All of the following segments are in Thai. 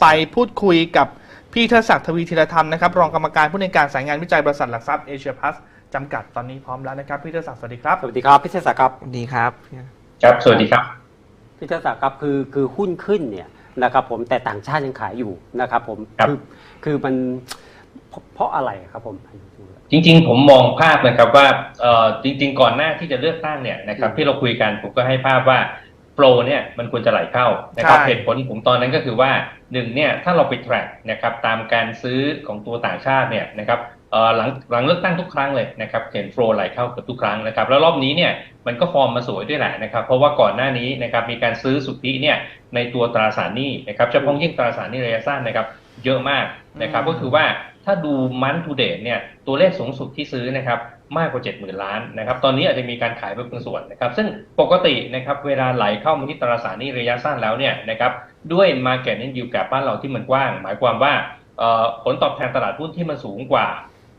ไปพูดคุยกับพี่เทดศักดิ์ทวีธีรธรรมนะครับรองกรรมการผู้ในวยการสายงานวิจัยบริษัทหลักทรัพย์เอเชียพลัสจำกัดตอนนี้พร้อมแล้วนะครับพี่เทดศักดิ์สวัสดีครับสวัสดีครับพี่เทศศักดิ์ครับสวัสดีครับครับสวัสดีครับพี่เทศศักดิ์ครับคือคือหุ้นขึ้นเนี่ยนะครับผมแต่ต่างชาติยังขายอยู่นะครับผมครับอคือมันเพราะเพราะอะไรครับผมจริง ๆ ผมมองภาพนะครับว่าเอ่อจริง ๆ ก่อนหน้าที่จะเลือกตั้งเนี่ยนะครับที่เราคุยกันผมก็ให้ภาพว่า โปรเนี่ยมันควรจะไหลเข้านะครับใช่ เหตุผลผมตอนนั้นก็คือว่าหนึ่งเนี่ยถ้าเราไป track นะครับตามการซื้อของตัวต่างชาติเนี่ยนะครับเอ่อหลังหลังเลือกตั้งทุกครั้งเลยนะครับเห็นโฟลไหลเข้าเกือบทุกครั้งนะครับแล้วรอบนี้เนี่ยมันก็ฟอร์มมาสวยด้วยแหละนะครับเพราะว่าก่อนหน้านี้นะครับมีการซื้อสุทธิเนี่ยในตัวตราสารหนี้นะครับเฉพาะยิ่งตราสารหนี้ระยะสั้นนะครับเยอะมากนะครับก็คือว่าถ้าดูมันทูเดทเนี่ยตัวเลขสูงสุดที่ซื้อนะครับ มากกว่า 70,000 ล้านนะครับ ตอนนี้อาจจะมีการขายไปบางส่วนนะครับ ซึ่งปกตินะครับเวลาไหลเข้ามาที่ตราสารนี้ระยะสั้นแล้วเนี่ยนะครับด้วย Market Net Yield Gap บ้านเราที่มันกว้าง หมายความว่าผลตอบแทนตลาดหุ้นที่มันสูงกว่า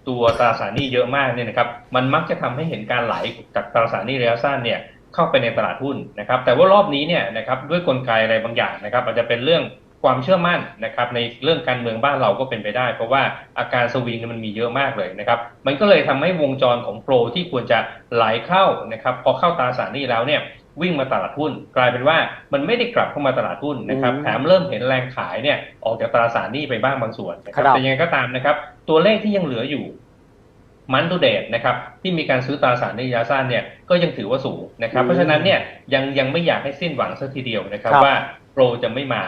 ตัวตราสารนี้เยอะมากเนี่ยนะครับ มันมักจะทำให้เห็นการไหลจากตราสารนี้ระยะสั้นเนี่ยเข้าไปในตลาดหุ้นนะครับ แต่ว่ารอบนี้เนี่ยนะครับด้วยกลไกอะไรบางอย่างนะครับอาจจะเป็นเรื่อง ความเชื่อมั่นนะครับในเรื่องการเมืองบ้านเราก็เป็นไปได้ เพราะว่าอาการสวิงเนี่ยมันมีเยอะมากเลยนะครับมันก็เลยทำให้วงจรของโปรที่ควรจะไหลเข้านะครับพอเข้าตราสารหนี้แล้วเนี่ยวิ่งมาตลาดหุ้น กลายเป็นว่ามันไม่ได้กลับเข้ามาตลาดหุ้นนะครับแถมเริ่มเห็นแรงขายเนี่ยออกจากตราสารหนี้ไปบ้างบางส่วนนะครับแต่ยังไงก็ตามนะครับ ตัวเลขที่ยังเหลืออยู่มันตูเดตนะครับที่มีการซื้อตราสารในระยะสั้นเนี่ยก็ยังถือว่าสูงนะครับ เพราะฉะนั้นเนี่ยยังยังไม่อยากให้สิ้นหวังสักทีเดียวนะครับว่าโปรจะไม่มา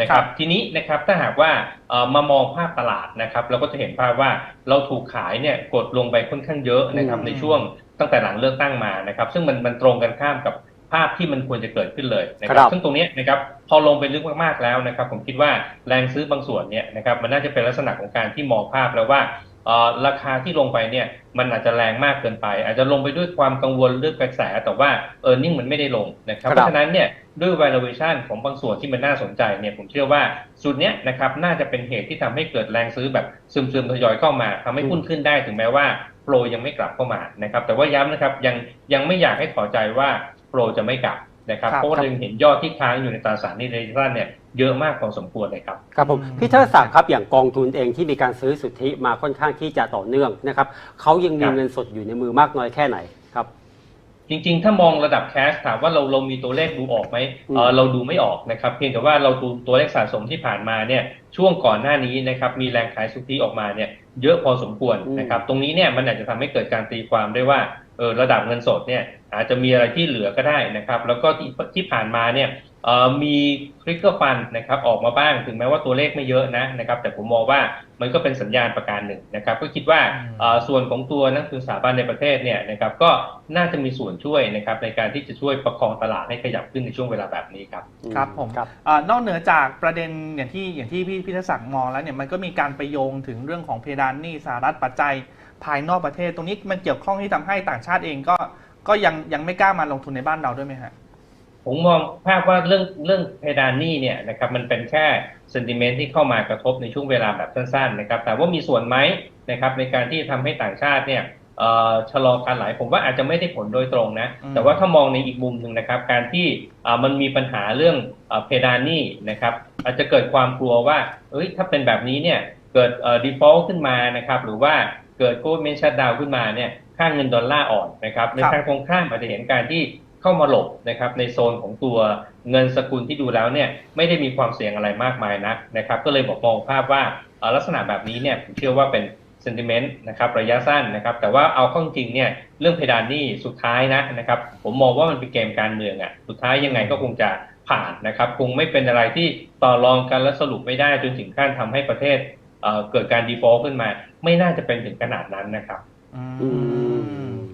นะครับทีนี้นะครับถ้าหากว่าเอ่อมามองภาพตลาดนะครับเราก็จะเห็นภาพว่าเราถูกขายเนี่ยกดลงไปค่อนข้างเยอะนะครับในช่วงตั้งแต่หลังเลือกตั้งมานะครับซึ่งมันมันตรงกันข้ามกับภาพที่มันควรจะเกิดขึ้นเลยนะครับ ซึ่งตรงเนี้ยนะครับพอลงไปลึกมากๆแล้วนะครับ ผมคิดว่าแรงซื้อบางส่วนเนี่ยนะครับมันน่าจะเป็นลักษณะของการที่มองภาพแล้วว่าเอ่อ ราคาที่ลงไปเนี่ยมันอาจจะแรงมากเกินไป อาจจะลงไปด้วยความกังวลเรื่องกระแสแต่ว่าเออนิ่งมันไม่ได้ลงนะครับครับเพราะฉะนั้นเนี่ยด้วย valuation ของบางส่วนที่มันน่าสนใจเนี่ยผมเชื่อว่าสุดเนี้ยนะครับน่าจะเป็นเหตุที่ทำให้เกิดแรงซื้อแบบซึมๆทยอยเข้ามาทำให้หุ้นขึ้นได้ถึงแม้ว่าโปรยังไม่กลับเข้ามานะครับแต่ว่าย้ำนะครับยังยังไม่อยากให้ถอใจว่าโปรจะไม่กลับ นะครับครับเพราะว่าเรายังเห็นยอดที่ค้างอยู่ในตราสารหนี้ระยะสั้นเนี่ยเยอะมากพอสมควรเลยครับครับผมอืมพี่เทศศักดิ์ครับอย่างกองทุนเองที่มีการซื้อสุทธิมาค่อนข้างที่จะต่อเนื่องนะครับเขายังมีครับเงินสดอยู่ในมือมากน้อยแค่ไหนครับจริงๆ ถ้ามองระดับแคชถามว่าเราเรามีตัวเลขดูออกไหมเอออืมเราดูไม่ออกนะครับ เพียงแต่ว่าเราดูตัวเลขสะสมที่ผ่านมาเนี่ยช่วงก่อนหน้านี้นะครับมีแรงขายสุทธิออกมาเนี่ยเยอะพอสมควรนะครับตรงนี้เนี่ยมันอาจจะทำให้เกิดการตีความได้ว่าเออระดับเงินสดเนี่ยอาจจะมีอะไรที่เหลือก็ได้นะครับ แล้วก็ที่ที่ผ่านมาเนี่ยเอ่อมีคลิกเกอร์ฟันนะครับออกมาบ้างถึงแม้ว่าตัวเลขไม่เยอะนะนะครับแต่ผมมองว่ามันก็เป็นสัญญาณประการหนึ่งนะครับก็คิดว่าอืมเอ่อส่วนของตัวนักทุนสถาบันในประเทศเนี่ยนะครับก็น่าจะมีส่วนช่วยนะครับในการที่จะช่วยประคองตลาดให้ขยับขึ้นในช่วงเวลาแบบนี้ครับครับผมครับเออนอกเหนือจากประเด็นอย่างที่อย่างที่พี่พิทศักดิ์มองแล้วเนี่ยมันก็มีการไปโยงถึงเรื่องของเพดานหนี้สหรัฐปัจจัยภายนอกประเทศ ตรงนี้มันเกี่ยวข้องที่ทำให้ต่างชาติเองก็ ก็ยังยังไม่กล้ามาลงทุนในบ้านเราด้วยไหมฮะผมมองภาพว่าเรื่องเรื่องเพดานหนี้เนี่ยนะครับมันเป็นแค่เซนติเมนต์ที่เข้ามากระทบในช่วงเวลาแบบสั้นๆนะครับแต่ว่ามีส่วนไหมนะครับในการที่ทำให้ต่างชาติเนี่ยเอ่อชะลอการไหลผมว่าอาจจะไม่ได้ผลโดยตรงนะอืมแต่ว่าถ้ามองในอีกมุมหนึ่งนะครับ การที่อ่ามันมีปัญหาเรื่องเอ่อเพดานหนี้นะครับ อาจจะเกิดความกลัวว่าเอ้ยถ้าเป็นแบบนี้เนี่ยเกิดเอ่อ default ขึ้นมานะครับ หรือว่าเกิด government shutdown ขึ้นมาเนี่ย ค่าเงินดอลลาร์อ่อนนะครับในครับทางตรงข้ามอาจจะเห็นการที่เข้ามาหลบนะครับในโซนของตัวเงินสกุลที่ดูแล้วเนี่ยไม่ได้มีความเสี่ยงอะไรมากมายนักนะครับก็เลยบอกมองภาพว่าเอ่อลักษณะแบบนี้เนี่ยผมเชื่อว่าเป็นเซนติเมนต์นะครับระยะสั้นนะครับแต่ว่าเอาเข้าจริงเนี่ยเรื่องเพดานหนี้สุดท้ายนะนะครับผมมองว่ามันเป็นเกมการเมืองอะสุดท้ายยังไงก็คงจะผ่านนะครับคงไม่เป็นอะไรที่ต่อรองกันและสรุปไม่ได้จนถึงขั้นทำให้ประเทศเอ่อเกิดการ default ขึ้นมา ไม่น่าจะเป็นถึงขนาดนั้นนะครับ อือืม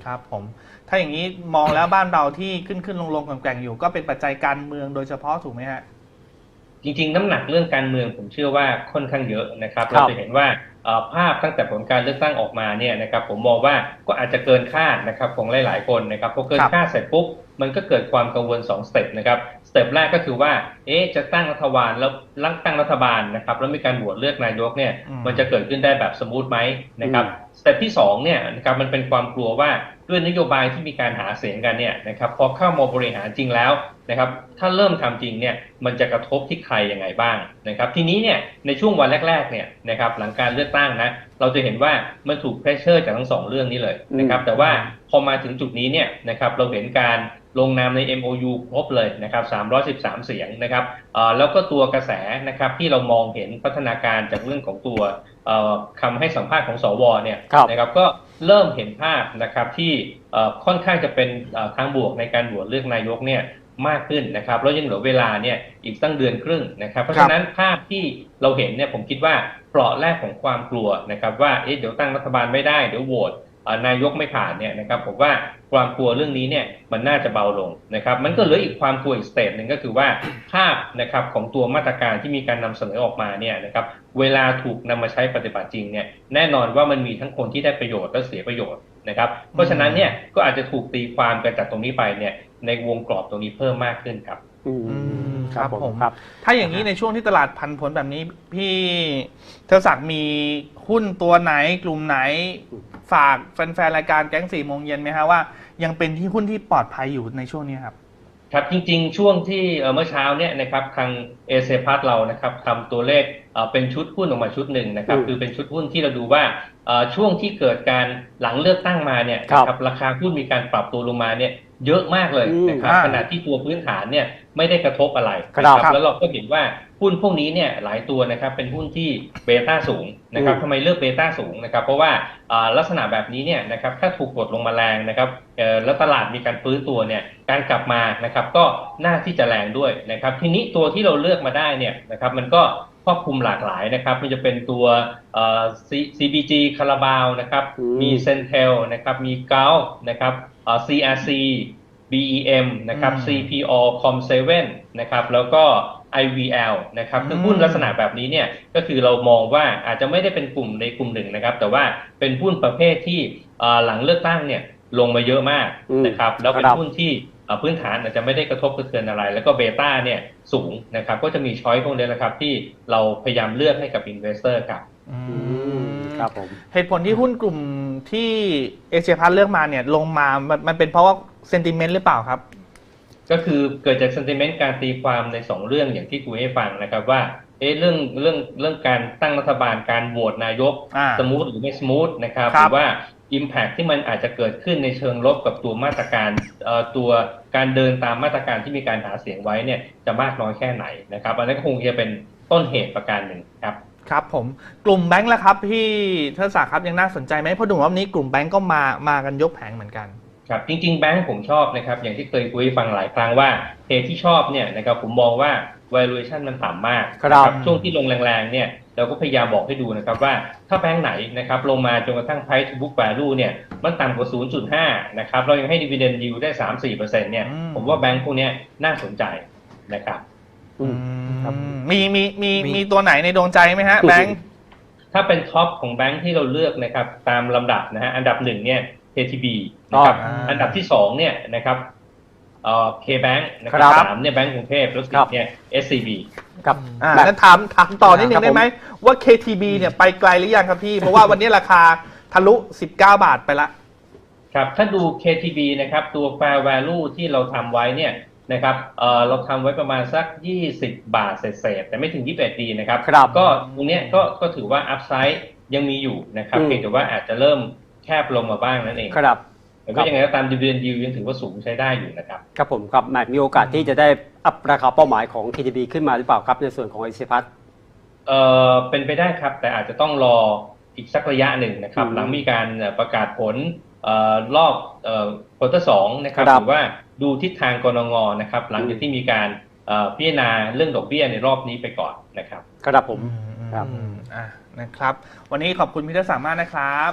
ครับผมถ้าอย่างนี้มองแล้วบ้านเราที่ขึ้นขึ้นลงลงแกว่งๆอยู่ ก็เป็นปัจจัยการเมืองโดยเฉพาะถูกไหมฮะจริงๆ น้ำหนักเรื่องการเมืองผมเชื่อว่าค่อนข้างเยอะนะครับครับเราจะเห็นว่าเอ่อภาพตั้งแต่ผลการเลือกตั้งออกมาเนี่ยนะครับผมมองว่าก็อาจจะเกินคาดนะครับของหลายๆคนนะครับพอเกินครับคาดเสร็จปุ๊บมันก็เกิดความกังวล2สเต็ปนะครับส เต็ปแรกก็คือว่า เอ๊ะ จะตั้งรัฐบาลแล้วรังตั้งรัฐบาลนะครับ แล้วมีการโหวตเลือกนายกเนี่ยอืมมันจะเกิดขึ้นได้แบบสมูทไหมนะครับ สเต็ปที่สองเนี่ยนะครับ มันเป็นความกลัวว่าด้วยนโยบายที่มีการหาเสียงกันเนี่ยนะครับ พอเข้ามาบริหารจริงแล้วนะครับ ถ้าเริ่มทำจริงเนี่ย มันจะกระทบที่ใครยังไงบ้างนะครับ ทีนี้เนี่ย ในช่วงวันแรก ๆ เนี่ยนะครับ หลังการเลือกตั้งนะ เราจะเห็นว่ามันถูกเพรสเชอร์จากทั้งสองเรื่องนี้เลยนะครับอืมแต่ว่าพอมาถึงจุดนี้เนี่ยนะครับ เราเห็นการ ลงนามใน MOU ครบเลยนะครับ313 เสียงนะครับเอ่อแล้วก็ตัวกระแสนะครับที่เรามองเห็นพัฒนาการจากเรื่องของตัวเอ่อคำให้สัมภาษณ์ของสวเนี่ยครับนะครับก็เริ่มเห็นภาพนะครับที่เอ่อค่อนข้างจะเป็นเอ่อทางบวกในการโหวตเลือกนายกเนี่ยมากขึ้นนะครับแล้วยังเหลือเวลาเนี่ยอีกตั้งเดือนครึ่งนะครับเพราะฉะนั้นภาพที่เราเห็นเนี่ยผมคิดว่าเปราะแรกของความกลัวนะครับว่าเอ๊ะเดี๋ยวตั้งรัฐบาลไม่ได้เดี๋ยวโหวตเอ่อ นายกไม่ผ่านเนี่ยนะครับผมว่าความกลัวเรื่องนี้เนี่ยมันน่าจะเบาลงนะครับ มันก็เหลืออีกความกลัวอีกสเตจหนึ่งก็คือว่าภาพนะครับของตัวมาตรการที่มีการนำเสนอออกมาเนี่ยนะครับเวลาถูกนำมาใช้ปฏิบัติจริงเนี่ยแน่นอนว่ามันมีทั้งคนที่ได้ประโยชน์และเสียประโยชน์นะครับ เพราะฉะนั้นเนี่ยก็อาจจะถูกตีความกันจากตรงนี้ไปเนี่ยในวงกรอบตรงนี้เพิ่มมากขึ้นครับ อืมอืม ครับครับผผมมครับ ถ้าอย่างนี้ในช่วงที่ตลาดพันผลแบบนี้ พี่เทอศักดิ์มีหุ้นตัวไหนกลุ่มไหนฝากแฟนๆรายการแก๊งสี่โมงเย็นไหมฮะว่า ยังเป็นที่หุ้นที่ปลอดภัยอยู่ในช่วงนี้ครับ ครับจริงๆ ช่วงที่เอ่อเมื่อเช้าเนี่ยนะครับทางเอเซพัทเรานะครับทำตัวเลขเอ่อเป็นชุดหุ้นออกมาชุดหนึ่งนะครับอืมคือเป็นชุดหุ้นที่เราดูว่าเอ่อช่วงที่เกิดการหลังเลือกตั้งมาเนี่ยครับนะครับราคาหุ้นมีการปรับตัวลงมาเนี่ยเยอะมากเลยอืมนะครับอ่าขณะที่ตัวพื้นฐานเนี่ย ไม่ได้กระทบอะไรครับนะแล้วเราก็เห็นว่าหุ้นพวกนี้เนี่ยหลายตัวนะครับเป็นหุ้นที่เบต้าสูงนะครับอืมทำไมเลือกเบต้าสูงนะครับเพราะว่าอ่าลักษณะแบบนี้เนี่ยนะครับถ้าถูกกดลงมาแรงนะครับเอ่อแล้วตลาดมีการฟื้นตัวเนี่ยการกลับมานะครับก็น่าที่จะแรงด้วยนะครับทีนี้ตัวที่เราเลือกมาได้เนี่ยนะครับมันก็ครอบคลุมหลากหลายนะครับมันจะเป็นตัวเอ่อ C- CBG คาราบาวนะครับอืมมีเซนเทลนะครับมีเกลนะครับเอ่อ CRC BEM นะครับอืม CPO Com7 นะครับแล้วก็ IVL นะครับซึ่งหุ้นอืมลักษณะแบบนี้เนี่ยก็คือเรามองว่าอาจจะไม่ได้เป็นกลุ่มในกลุ่มหนึ่งนะครับ แต่ว่าเป็นหุ้นประเภทที่เอ่อหลังเลือกตั้งเนี่ยลงมาเยอะมากอืมนะครับแล้วเป็นครับหุ้นที่เอ่อพื้นฐานอาจจะไม่ได้กระทบกระเทือนอะไร แล้วก็เบต้าเนี่ยสูงนะครับ ก็จะมีช้อยพวกนี้นะครับ ที่เราพยายามเลือกให้กับอินเวสเตอร์ครับอือืมมครับผมเหตุผลที่หุ้นกลุ่มที่เอเชียพัทเลือกมาเนี่ยลงมามันมันเป็นเพราะว่า เซนติเมนต์หรือเปล่าครับ ก็คือเกิดจาก sentiment การตีความในสองเรื่องอย่างที่คุยให้ฟังนะครับว่าเอ๊ะเรื่องเรื่องเรื่องการตั้งรัฐบาลการโหวตนายกอ่าสมูทหรือไม่สมูทนะครับคหรับรือว่า Impact ที่มันอาจจะเกิดขึ้นในเชิงลบกับตัวมาตรการเอ่อตัวการเดินตามมาตรการที่มีการหาเสียงไว้เนี่ยจะมากน้อยแค่ไหนนะครับอันนั้นก็คงจะเป็นต้นเหตุประการหนึ่งครับครับผมกลุ่มแบงค์ละครับพี่เทอศักดิ์ครับยังน่าสนใจไหมเพราะดูว่าวันนี้กลุ่มแบงค์ก็มามากันยกแผงเหมือนกัน ครับจริงๆแบงค์ผมชอบนะครับ อย่างที่เคยคุยให้ฟังหลายครั้งว่าเหตุที่ชอบเนี่ยนะครับผมมองว่า valuation มันต่ำมากครับนะช่วงที่ลงแรงๆเนี่ยเราก็พยายามบอกให้ดูนะครับว่าถ้าแบงค์ไหนนะครับลงมาจนกระทั่ง price to book value เนี่ยมันต่ำกว่า 0.5 นะครับเรายังให้ dividend yield ได้ 3-4%เนี่ยอืมผมว่าแบงค์พวกเนี้ยน่าสนใจนะครับอืมครับมีมีมีมีมีตัวไหนในดวงใจไหมฮะแบงค์ถ้าเป็นท็อปของแบงค์ที่เราเลือกนะครับตามลำดับนะฮะอันดับหนึ่งเนี่ย KTB นะครับอ๋ออัอันดับที่สองเนี่ยนะครับเอ่อ KBank นะคครัรับบสามเนี่ยแบงก์กรุงเทพแล้วคสี่รับเนี่ย SCB ครับอ่าแบบแล้วถามถามต่อนิดนึครังบได้ไหมว่า KTB เนี่ยไปไกลหรือยังครับพี่ เพราะว่าวันนี้ราคาทะลุ 19 บาทไปละ ครับ ถ้าดู KTB นะครับตัว fair value ที่เราทำไว้เนี่ยนะครับเอ่อเราทำไว้ประมาณสัก 20 บาทเศษๆแต่ไม่ถึง 21ดีนะครับครับก็ตรงเนี้ยก็ก็ถือว่า upside ยังมีอยู่นะครับอืมเพียงแต่ว่าอาจจะเริ่ม แคบลงมาบ้างนั่นเองครับแต่ก็ยังไงก็ตาม dividend yield ยังถือว่าสูงใช้ได้อยู่นะครับ ครับผมครับแหมมีโอกาสที่จะได้อัพราคาเป้าหมายของ TTB ขึ้นมาหรือเปล่าครับในส่วนของเอเชียพัทเอ่อเป็นไปได้ครับ แต่อาจจะต้องรออีกสักระยะหนึ่งนะครับอืมหลังมีการเอ่อประกาศผลเอ่อรอบเอ่อควอเตอร์สองนะครับครับหรือว่าดูทิศทางกรงงนะครับ หลังจากที่มีการเอ่อพิจารณาเรื่องดอกเบี้ยในรอบนี้ไปก่อนนะครับ ครับผมอืมครับอืมอะนะครับ วันนี้ขอบคุณพี่เทอศักดิ์มากนะครับ